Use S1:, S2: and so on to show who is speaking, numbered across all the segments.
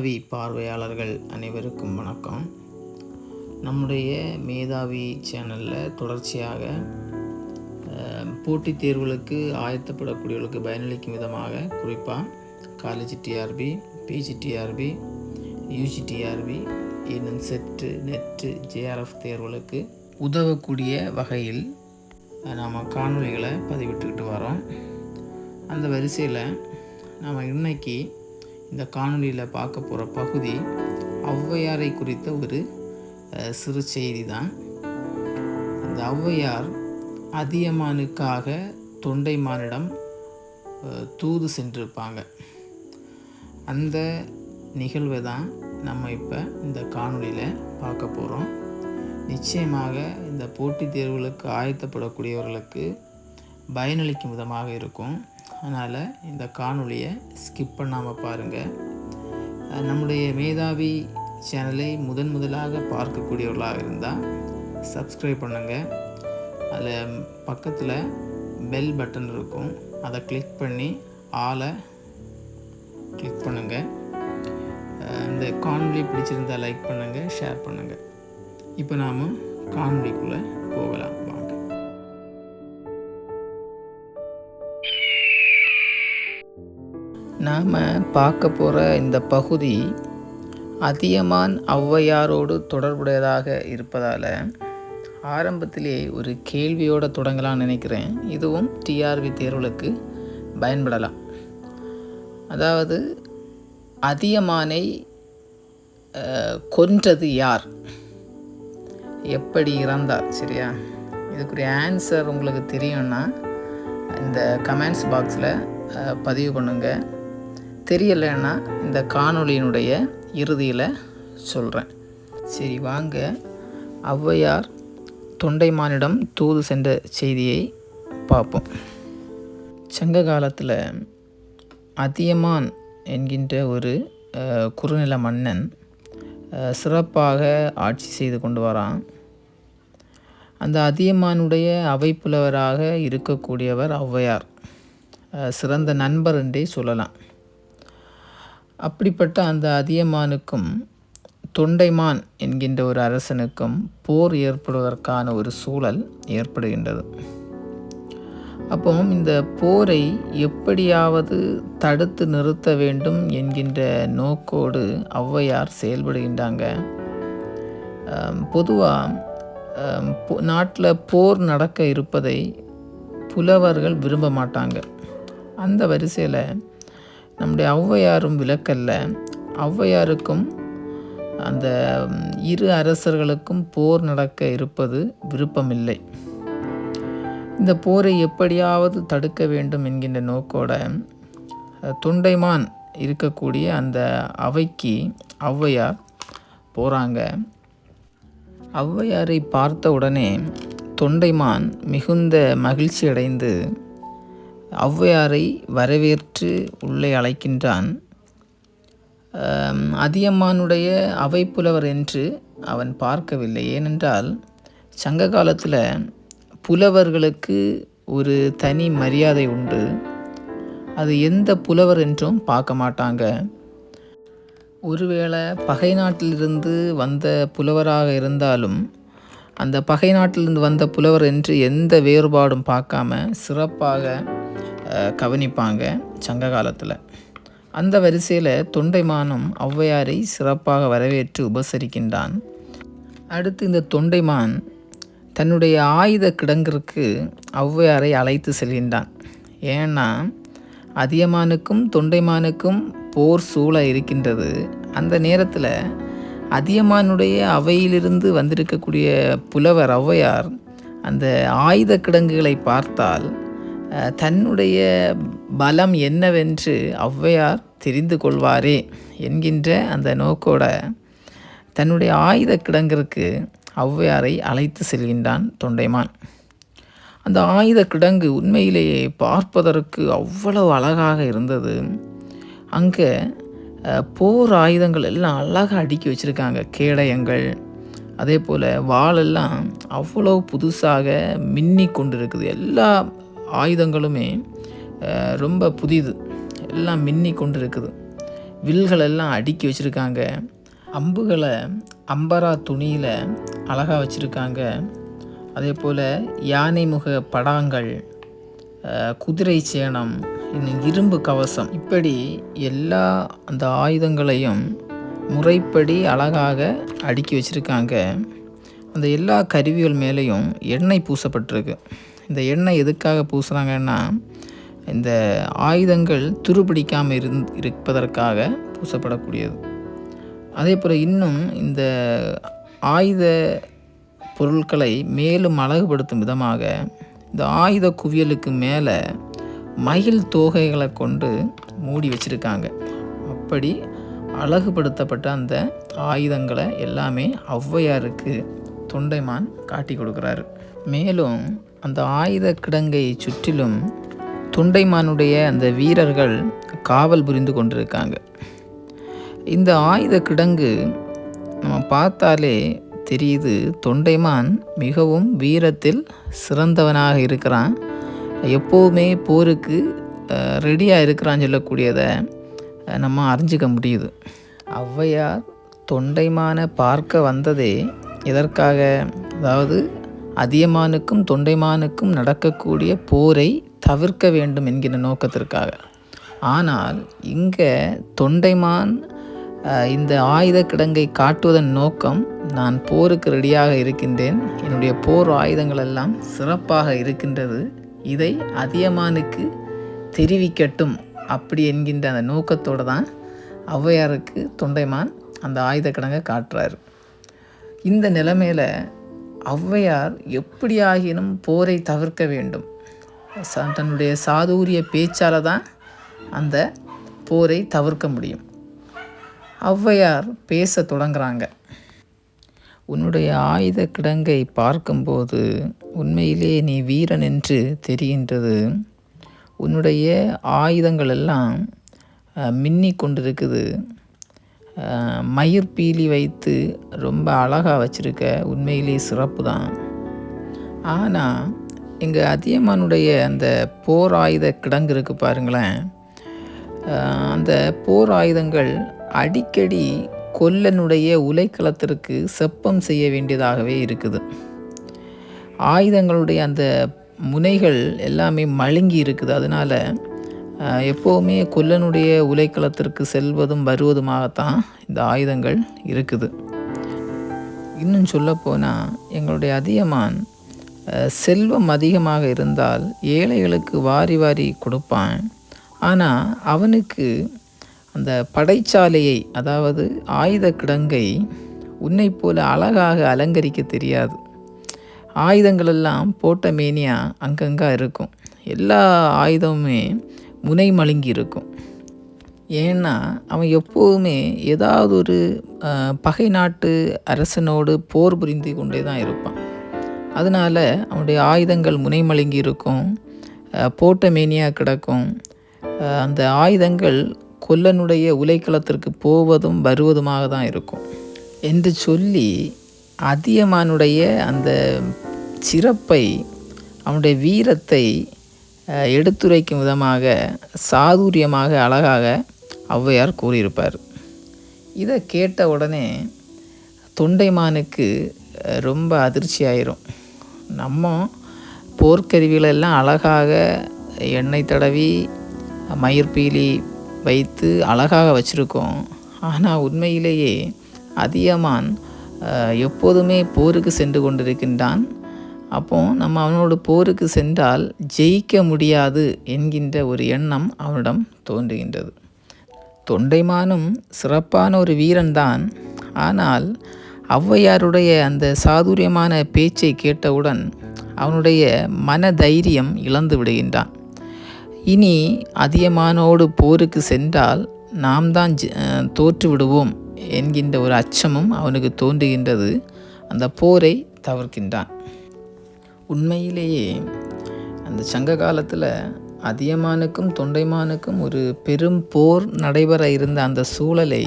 S1: மேதாவி பார்வையாளர்கள் அனைவருக்கும் வணக்கம். நம்முடைய மேதாவி சேனலில் தொடர்ச்சியாக போட்டித் தேர்வுகளுக்கு ஆயத்தப்படக்கூடியவர்களுக்கு பயனளிக்கும் விதமாக குறிப்பாக college TRB PG TRB UG TRB இன்னும் செட்டு நெட்டு ஜேஆர்எஃப் தேர்வுகளுக்கு உதவக்கூடிய வகையில் நாம் காணொலிகளை பதிவிட்டுக்கிட்டு வரோம். அந்த வரிசையில் நாம் இன்னைக்கு இந்த காணொலியில் பார்க்க போகிற பகுதி ஔவையாரை குறித்த ஒரு சிறு செய்தி தான் இந்த ஔவையார் அதியமானுக்காக தொண்டைமானிடம் தூது சென்றிருப்பாங்க. அந்த நிகழ்வை தான் நம்ம இப்போ இந்த காணொலியில் பார்க்க போகிறோம் நிச்சயமாக இந்த போட்டித் தேர்வுகளுக்கு ஆயத்தப்படக்கூடியவர்களுக்கு பயனளிக்கும் விதமாக இருக்கும். அதனால் இந்த காணொளியை ஸ்கிப் பண்ணாமல் பாருங்கள் நம்முடைய மேதாவி சேனலை முதன் முதலாக பார்க்கக்கூடியவர்களாக இருந்தால் சப்ஸ்கிரைப் பண்ணுங்கள் அதில் பக்கத்தில் பெல் பட்டன் இருக்கும். அதை கிளிக் பண்ணி ஆளை கிளிக் பண்ணுங்கள் இந்த காணொலி பிடிச்சிருந்தா லைக் பண்ணுங்கள் ஷேர் பண்ணுங்கள் இப்போ நாம் காணொலிக்குள்ளே போகலாம். நாம் பார்க்க போகிற இந்த பகுதி அதியமான் ஔவையாரோடு தொடர்புடையதாக இருப்பதால் ஆரம்பத்திலே ஒரு கேள்வியோடு தொடங்கலாம்னு நினைக்கிறேன். இதுவும் டிஆர்பி தேர்வுகளுக்கு பயன்படலாம். அதாவது அதியமானை கொன்றது யார்? எப்படி இறந்தார் சரியா? இதுக்குரிய ஆன்சர் உங்களுக்கு தெரியும்னா இந்த கமெண்ட்ஸ் பாக்ஸில் பதிவு பண்ணுங்கள் தெரியலைன்னா இந்த காணொளியினுடைய இறுதியில் சொல்கிறேன் சரி வாங்க. ஔவையார் தொண்டைமானிடம் தூது சென்ற செய்தியை பார்ப்போம். சங்க காலத்தில் அதியமான் என்கின்ற ஒரு குறுநில மன்னன் சிறப்பாக ஆட்சி செய்து கொண்டு வரான். அந்த அதியமானுடைய அவைப்புலவராக இருக்கக்கூடியவர் ஔவையார். சிறந்த நண்பர் என்றே சொல்லலாம். அப்படிப்பட்ட அந்த அதியமானுக்கும் தொண்டைமான் என்கின்ற ஒரு அரசனுக்கும் போர் ஏற்படுவதற்கான ஒரு சூழல் ஏற்படுகின்றது. அப்போ இந்த போரை எப்படியாவது தடுத்து நிறுத்த வேண்டும் என்கின்ற நோக்கோடு ஔவையார் செயல்படுகின்றாங்க. பொதுவாக நாட்டில் போர் நடக்க இருப்பதை புலவர்கள் விரும்ப மாட்டாங்க. அந்த வரிசையில் நம்முடைய ஔவையாரும் விளக்கல்ல. ஔவையாருக்கும் அந்த இரு அரசர்களுக்கும் போர் நடக்க இருப்பது விருப்பமில்லை. இந்த போரை எப்படியாவது தடுக்க வேண்டும் என்கின்ற நோக்கோட தொண்டைமான் இருக்கக்கூடிய அந்த அவைக்கு ஔவையார் போகிறாங்க ஔவையாரை பார்த்த உடனே தொண்டைமான் மிகுந்த மகிழ்ச்சி அடைந்து ஔவையாரை வரவேற்று உள்ளே அழைக்கின்றான். அதியம்மானுடைய அவை புலவர் என்று அவன் பார்க்கவில்லை. ஏனென்றால் சங்க காலத்தில் புலவர்களுக்கு ஒரு தனி மரியாதை உண்டு. அது எந்த புலவர் என்றும் பார்க்க மாட்டாங்க. ஒருவேளை பகை நாட்டிலிருந்து வந்த புலவராக இருந்தாலும் அந்த பகை நாட்டிலிருந்து வந்த புலவர் என்று எந்த வேறுபாடும் பார்க்காம சிறப்பாக கவனிப்பாங்க சங்க காலத்தில். அந்த வரிசையில் தொண்டைமானும் ஔவையாரை சிறப்பாக வரவேற்று உபசரிக்கின்றான். அடுத்து இந்த தொண்டைமான் தன்னுடைய ஆயுத கிடங்கிற்கு ஔவையாரை அழைத்து செல்கின்றான். ஏன்னா அதியமானுக்கும் தொண்டைமானுக்கும் போர் சூழ இருக்கின்றது. அந்த நேரத்தில் அதியமானுடைய அவையிலிருந்து வந்திருக்கக்கூடிய புலவர் ஔவையார் அந்த ஆயுத கிடங்குகளை பார்த்தால் தன்னுடைய பலம் என்னவென்று ஔவையார் தெரிந்து கொள்வாரே என்கின்ற அந்த நோக்கோட தன்னுடைய ஆயுத கிடங்கிற்கு ஔவையாரை அழைத்து செல்கின்றான் தொண்டைமான். அந்த ஆயுத கிடங்கு உண்மையிலேயே பார்ப்பதற்கு அவ்வளவு அழகாக இருந்தது. அங்கே போர் ஆயுதங்கள் எல்லாம் அழகாக அடுக்கி வச்சுருக்காங்க கேடயங்கள். அதே போல் வாளெல்லாம் அவ்வளோ புதுசாக மின்னி கொண்டு இருக்குது எல்லா ஆயுதங்களுமே ரொம்ப புதிது. எல்லாம் மின்னி கொண்டு இருக்குது வில்கள் எல்லாம் அடுக்கி வச்சுருக்காங்க. அம்புகளை அம்பரா துணியில் அழகாக வச்சுருக்காங்க. அதே போல் யானை முக படாங்கள் குதிரை சேனம் இன்னும் இரும்பு கவசம். இப்படி எல்லா அந்த ஆயுதங்களையும் முறைப்படி அழகாக அடுக்கி வச்சுருக்காங்க. அந்த எல்லா கருவிகள் மேலேயும் எண்ணெய் பூசப்பட்டிருக்கு. இந்த எண்ணெய் எதுக்காக பூசுகிறாங்கன்னா இந்த ஆயுதங்கள் துருபிடிக்காமல் இருந் இருப்பதற்காக பூசப்படக்கூடியது. அதே போல் இன்னும் இந்த ஆயுத பொருட்களை மேலும் அழகுபடுத்தும் விதமாக இந்த ஆயுத குவியலுக்கு மேலே மயில் தோகைகளை கொண்டு மூடி வச்சுருக்காங்க. அப்படி அழகுபடுத்தப்பட்ட அந்த ஆயுதங்களை எல்லாமே ஔவையாருக்கு தொண்டைமான் காட்டி கொடுக்குறாரு. மேலும் அந்த ஆயுத கிடங்கை சுற்றிலும் தொண்டைமானுடைய அந்த வீரர்கள் காவல் புரிந்து கொண்டிருக்காங்க. இந்த ஆயுத கிடங்கு நம்ம பார்த்தாலே தெரியுது தொண்டைமான் மிகவும் வீரத்தில் சிறந்தவனாக இருக்கிறான். எப்போவுமே போருக்கு ரெடியாக இருக்கிறான்னு சொல்லக்கூடியதை நம்ம அறிஞ்சிக்க முடியுது. ஔவையார் தொண்டைமானை பார்க்க வந்ததே எதற்காக? அதாவது அதியமானுக்கும் தொண்டைமானுக்கும் நடக்கக்கூடிய போரை தவிர்க்க வேண்டும் என்கிற நோக்கத்திற்காக. ஆனால் இங்கே தொண்டைமான் இந்த ஆயுத கிடங்கை காட்டுவதன் நோக்கம் நான் போருக்கு ரெடியாக இருக்கின்றேன். என்னுடைய போர் ஆயுதங்கள் எல்லாம் சிறப்பாக இருக்கின்றது. இதை அதியமானுக்கு தெரிவிக்கட்டும் அப்படி என்கின்ற அந்த நோக்கத்தோடு தான் ஔவையாருக்கு தொண்டைமான் அந்த ஆயுத கிடங்கை காட்டுறாரு. இந்த நிலைமையில் ஔவையார் எப்படியாகினும் போரை தவிர்க்க வேண்டும். தன்னுடைய சாதுரிய பேச்சால் தான் அந்த போரை தவிர்க்க முடியும். ஔவையார் பேச தொடங்குறாங்க. உன்னுடைய ஆயுத கிடங்கை பார்க்கும்போது உண்மையிலே நீ வீரன் என்று தெரிகின்றது. உன்னுடைய ஆயுதங்கள் எல்லாம் மின்னிக் கொண்டிருக்குது. மயிர் பீலி வைத்து ரொம்ப அழகாக வச்சுருக்க உண்மையிலே சிறப்பு தான். ஆனால் எங்கள் அதியமானுடைய அந்த போர் ஆயுத கிடங்கு இருக்கு பாருங்களேன். அந்த போர் ஆயுதங்கள் அடிக்கடி கொல்லனுடைய உலைக்களத்திற்கு செப்பம் செய்ய வேண்டியதாகவே இருக்குது. ஆயுதங்களுடைய அந்த முனைகள் எல்லாமே மழுங்கி இருக்குது. அதனால் எப்போவுமே கொல்லனுடைய உலைக்களத்திற்கு செல்வதும் வருவதுமாகத்தான் இந்த ஆயுதங்கள் இருக்குது. இன்னும் சொல்லப்போனால் எங்களுடைய அதியமான் செல்வம் அதிகமாக இருந்தால் ஏழைகளுக்கு வாரி வாரி கொடுப்பான். ஆனால் அவனுக்கு அந்த படைச்சாலையை அதாவது ஆயுத கிடங்கை உன்னை போல அழகாக அலங்கரிக்க தெரியாது. ஆயுதங்களெல்லாம் போட்ட மேனியாக அங்கங்கே இருக்கும். எல்லா ஆயுதமுமே முனை மழுங்கி இருக்கும் ஏன்னா அவன் எப்போவுமே ஏதாவது ஒரு பகை நாட்டு அரசனோடு போர் புரிந்து கொண்டே தான் இருப்பான். அதனால் அவனுடைய ஆயுதங்கள் முனைமழுங்கி இருக்கும் போட்ட மேனியாக கிடக்கும். அந்த ஆயுதங்கள் கொல்லனுடைய உலைக்களத்திற்கு போவதும் வருவதுமாக தான் இருக்கும். என்று சொல்லி அதியமானுடைய அந்த சிறப்பை அவனுடைய வீரத்தை எடுத்துரைக்கும் விதமாக சாதுரியமாக அழகாக ஔவையார் கூறியிருப்பார். இதை கேட்ட உடனே தொண்டைமானுக்கு ரொம்ப அதிர்ச்சி ஆயிரும் நம்ம போர்க்கருவிகளெல்லாம் அழகாக எண்ணெய் தடவி மயிர்பீலி வைத்து அழகாக வச்சுருக்கோம். ஆனால் உண்மையிலேயே அதியமான் எப்போதுமே போருக்கு சென்று கொண்டிருக்கின்றான். அப்போ நம்ம அவனோடு போருக்கு சென்றால் ஜெயிக்க முடியாது என்கின்ற ஒரு எண்ணம் அவனிடம் தோன்றுகின்றது. தொண்டைமானும் சிறப்பான ஒரு வீரன்தான். ஆனால் ஔவையாருடைய அந்த சாதுரியமான பேச்சை கேட்டவுடன் அவனுடைய மன தைரியம் இழந்து விடுகின்றான். இனி அதியமானோடு போருக்கு சென்றால் நாம் தான் ஜெ- தோற்று விடுவோம் என்கின்ற ஒரு அச்சமும் அவனுக்கு தோன்றுகின்றது. அந்த போரை தவிர்க்கின்றான். உண்மையிலேயே அந்த சங்க காலத்தில் அதியமானுக்கும் தொண்டைமானுக்கும் ஒரு பெரும் போர் நடைபெற இருந்த அந்த சூழலை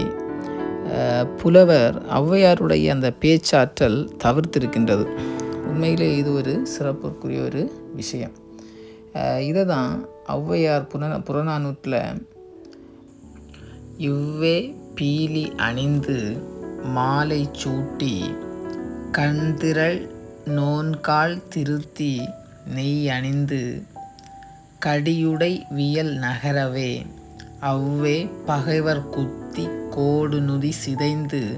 S1: புலவர் ஔவையாருடைய அந்த பேச்சாற்றல் தவிர்த்திருக்கின்றது. உண்மையிலே இது ஒரு சிறப்புக்குரிய ஒரு விஷயம். இதை தான் ஔவையார் புன புறநானூற்றில் இவ்வே பீலி அணிந்து மாலை சூட்டி கண்திரள் நோன்கால் திருத்தி நெய் அணிந்து கடியுடை வியல் நகரவே. அவ்வே பகைவர் குத்தி கோடு நுதி சிதைந்து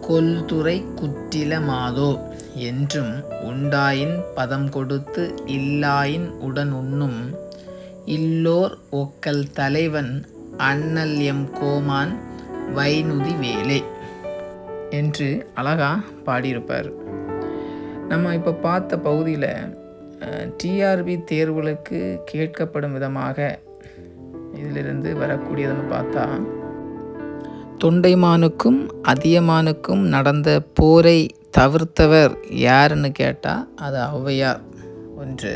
S1: கொல்துறை குற்றில மாதோ. என்றும் உண்டாயின் பதம் கொடுத்து இல்லாயின் உடன் உண்ணும் இல்லோர் ஒக்கல் தலைவன் அண்ணல் எம் கோமான் வைநுதி வேலே. என்று அழகா பாடியிருப்பார். நம்ம இப்போ பார்த்த பகுதியில் டிஆர்பி தேர்வுகளுக்கு கேட்கப்படும் விதமாக இதிலிருந்து வரக்கூடியதுன்னு பார்த்தா தொண்டைமானுக்கும் அதியமானுக்கும் நடந்த போரை தவிர்த்தவர் யாருன்னு கேட்டால் அது ஔவையார் ஒன்று.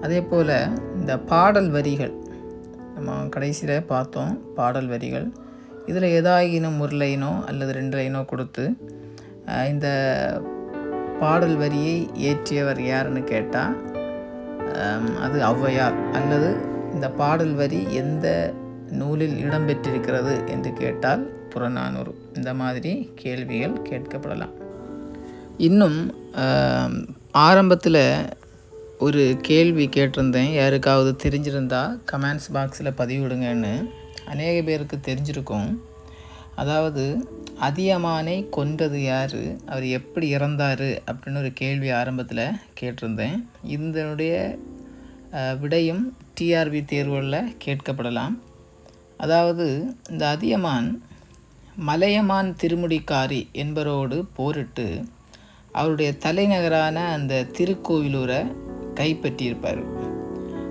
S1: அதே போல் இந்த பாடல் வரிகள் நம்ம கடைசியில் பார்த்தோம் பாடல் வரிகள். இதில் ஏதாயினும் ஒரு லைனோ அல்லது ரெண்டு லைனோ கொடுத்து இந்த பாடல் வரியை இயற்றியவர் யாருன்னு கேட்டால் அது ஔவையார். அல்லது இந்த பாடல் வரி எந்த நூலில் இடம்பெற்றிருக்கிறது என்று கேட்டால் புறநானூறு. இந்த மாதிரி கேள்விகள் கேட்கப்படலாம். இன்னும் ஆரம்பத்தில் ஒரு கேள்வி கேட்டிருந்தேன். யாருக்காவது தெரிஞ்சிருந்தா கமெண்ட்ஸ் பாக்ஸில் பதிவிடுங்கன்னு. அநேக பேருக்கு தெரிஞ்சிருக்கும். அதாவது அதியமானை கொன்றது யார்? அவர் எப்படி இறந்தார்? அப்படின்னு ஒரு கேள்வி ஆரம்பத்தில் கேட்டிருந்தேன். இதனுடைய விடையும் டிஆர்பி தேர்வுகளில் கேட்கப்படலாம். அதாவது இந்த அதியமான் மலையமான் திருமுடிக்காரி என்பவரோடு போரிட்டு அவருடைய தலைநகரான அந்த திருக்கோவிலூரை கைப்பற்றியிருப்பார்.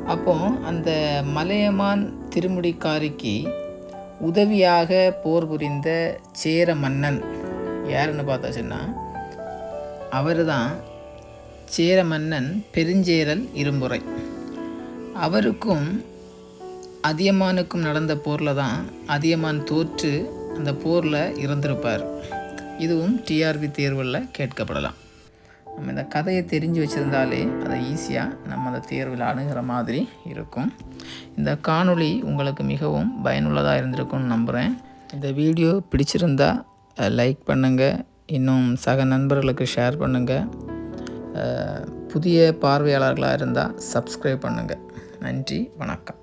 S1: அப்போ அந்த மலையமான் திருமுடிக்காரிக்கு உதவியாக போர் புரிந்த சேர மன்னன். யாருன்னு பார்த்தாச்சுன்னா அவர் தான் சேர மன்னன் பெருஞ்சேரல் இரும்புரை. அவருக்கும் அதியமானுக்கும் நடந்த போரில் தான் அதியமான் தோற்று அந்த போரில் இறந்திருப்பார். இதுவும் டிஆர்பி தேர்வில் கேட்கப்படலாம். நம்ம இந்த கதையை தெரிஞ்சு வச்சுருந்தாலே அதை ஈஸியாக நம்ம அந்த தேர்வில் அணுகிற மாதிரி இருக்கும். இந்த காணொளி உங்களுக்கு மிகவும் பயனுள்ளதாக இருந்திருக்கும்னு நம்புகிறேன் இந்த வீடியோ பிடிச்சிருந்தா லைக் பண்ணுங்கள் இன்னும் சக நண்பர்களுக்கு ஷேர் பண்ணுங்கள் புதிய பார்வையாளர்களாக இருந்தால் சப்ஸ்கிரைப் பண்ணுங்கள் நன்றி வணக்கம்.